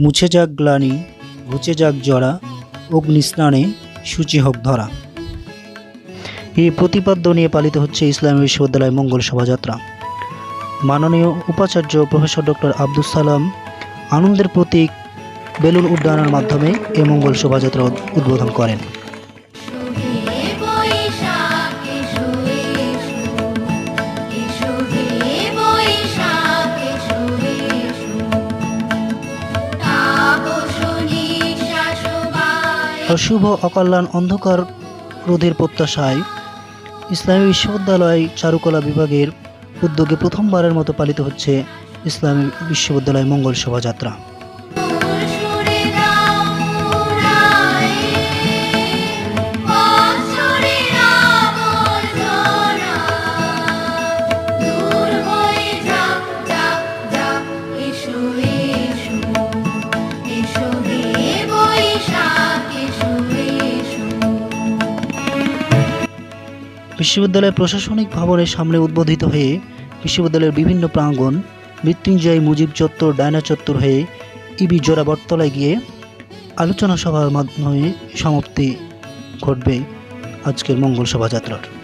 মুছে যাক গ্লানি ঘুচে যাক জরা, অগ্নিস্নানে সূচি হোক ধরা। এই প্রতিপাদ্য নিয়ে পালিত হচ্ছে ইসলামী বিশ্ববিদ্যালয় মঙ্গল শোভাযাত্রা। মাননীয় উপাচার্য প্রফেসর ডক্টর আব্দুল সালাম আনন্দের প্রতীক বেলুন উড্ডয়নের মাধ্যমে এই মঙ্গল শোভাযাত্রা উদ্বোধন করেন। অশুভ অকল্যাণ অন্ধকার রোধের প্রত্যাশায় ইসলামী বিশ্ববিদ্যালয় চারুকলা বিভাগের উদ্যোগে প্রথমবারের মতো পালিত হচ্ছে ইসলামী বিশ্ববিদ্যালয় মঙ্গল শোভাযাত্রা। বিশ্ববিদ্যালয়ের প্রশাসনিক ভবনের সামনে উদ্বোধিত হয়ে বিশ্ববিদ্যালয়ের বিভিন্ন প্রাঙ্গণ মৃত্যুঞ্জয় মুজিব চত্বর, ডায়না চত্বর হয়ে ইবি জোড়া বটতলায় গিয়ে আলোচনা সভার মাধ্যমে সমাপ্তি ঘটবে আজকের মঙ্গল শোভাযাত্রার।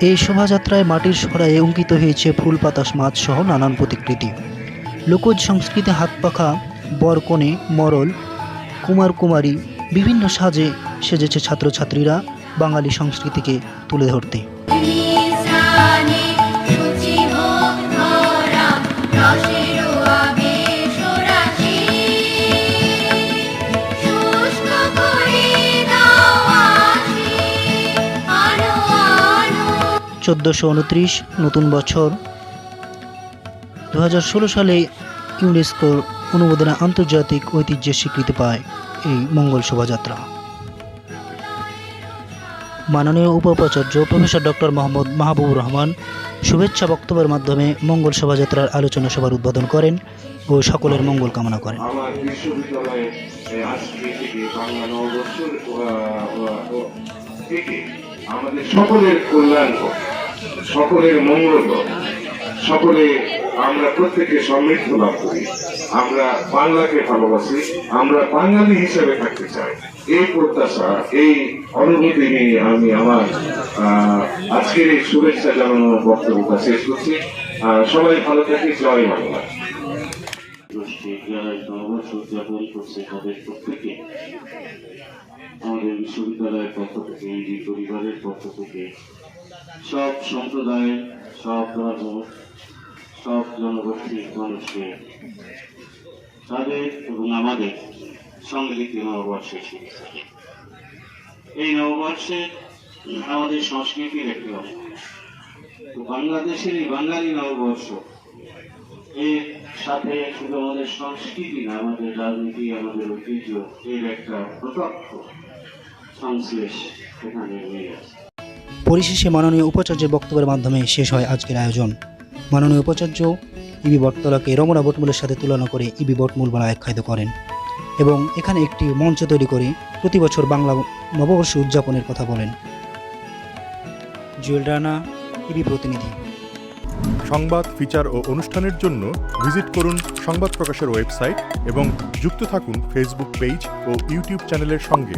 এই শোভাযাত্রায় মাটির সরায় অঙ্কিত হয়েছে ফুল পাতা সহ নানান প্রতিকৃতি। লোকজ সংস্কৃতি, হাত পাখা বরকনে মরল, কুমার কুমারী বিভিন্ন সাজে সেজেছে ছাত্রছাত্রীরা বাঙালি সংস্কৃতিকে তুলে ধরতে। চোদ্দোশো উনত্রিশ, নতুন বছর। দু হাজার ষোলো সালে ইউনেস্কোর অনুমোদনে আন্তর্জাতিক ঐতিহ্যের স্বীকৃতি পায় এই মঙ্গল শোভাযাত্রা। মাননীয় উপাচার্য প্রফেসর ডক্টর মোহাম্মদ মাহবুবুর রহমান শুভেচ্ছা বক্তব্যের মাধ্যমে মঙ্গল শোভাযাত্রার আলোচনা সভার উদ্বোধন করেন ও সকলের মঙ্গল কামনা করেন। আমাদের সকলের কল্যাণ সকলের মঙ্গল সকলে আমরা প্রত্যেকে সমৃদ্ধ লাভ করি। আমরা বাংলাকে ভালোবাসি, আমরা বাঙালি হিসেবে থাকতে চাই। এই প্রত্যাশা, এই অনুভূতি নিয়ে আমি আমার আজকের এই শুভেচ্ছা জানানোর বক্তব্যটা শেষ করছি। সবাই ভালো থাকি জয় বাংলা। আমাদের বিশ্ববিদ্যালয়ের পক্ষ থেকে, এই পরিবারের পক্ষ থেকে সব সম্প্রদায় সব ধর্ম, সব জনগোষ্ঠীর মানুষকে তাদের এবং আমাদের সম্মিলিত নববর্ষের এই নববর্ষে আমাদের সংস্কৃতির একটি অংশ। তো বাংলাদেশের এই বাঙালি নববর্ষ, এর সাথে শুধু আমাদের সংস্কৃতি না, আমাদের রাজনীতি, আমাদের ঐতিহ্য, এর একটা প্রত্যক্ষ সংশ্লেষ এখানে রয়ে আছে পরিশেষে মাননীয় উপাচার্যের বক্তব্যের মাধ্যমে শেষ হয় আজকের আয়োজন। মাননীয় উপাচার্য ইবি বটতলাকে রমনা বটমূলের সাথে তুলনা করে ইবি বটমূল বলে আখ্যায়িত করেন এবং এখানে একটি মঞ্চ তৈরি করে প্রতি বছর বাংলা নববর্ষ উদযাপনের কথা বলেন। জুয়েল রানা ইবি প্রতিনিধি। সংবাদ, ফিচার ও অনুষ্ঠানের জন্য ভিজিট করুন সংবাদ প্রকাশের ওয়েবসাইট এবং যুক্ত থাকুন ফেসবুক পেজ ও ইউটিউব চ্যানেলের সঙ্গে।